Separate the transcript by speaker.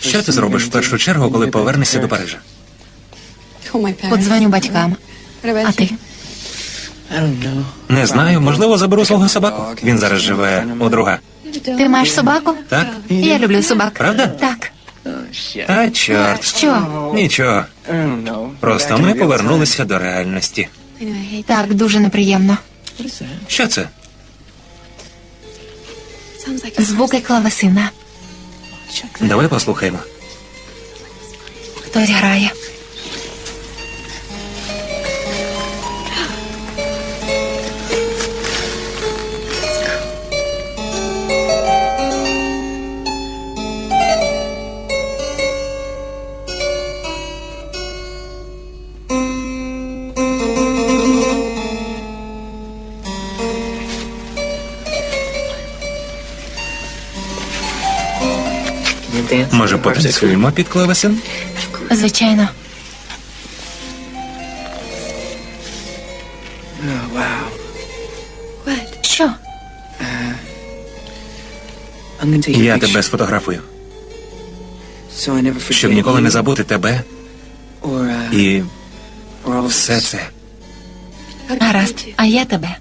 Speaker 1: Що ти зробиш в першу чергу, коли повернешся до Парижа?
Speaker 2: Подзвоню батькам. А ти?
Speaker 1: Не знаю, можливо, заберу свого собаку. Він зараз живе у друга.
Speaker 2: Ти маєш собаку?
Speaker 1: Так?
Speaker 2: Я люблю собак.
Speaker 1: Правда?
Speaker 2: Так.
Speaker 1: А чорт.
Speaker 2: Що?
Speaker 1: Нічого. Просто ми повернулися до реальності.
Speaker 2: Так, дуже неприємно.
Speaker 1: Що це?
Speaker 2: Звуки клавесина.
Speaker 1: Давай послухаємо.
Speaker 2: Хтось грає.
Speaker 1: Може, потанцюємо під клавесин?
Speaker 2: Звичайно. Що?
Speaker 1: Я тебе сфотографую, щоб ніколи не забути тебе і все це.
Speaker 2: Гаразд. А я тебе.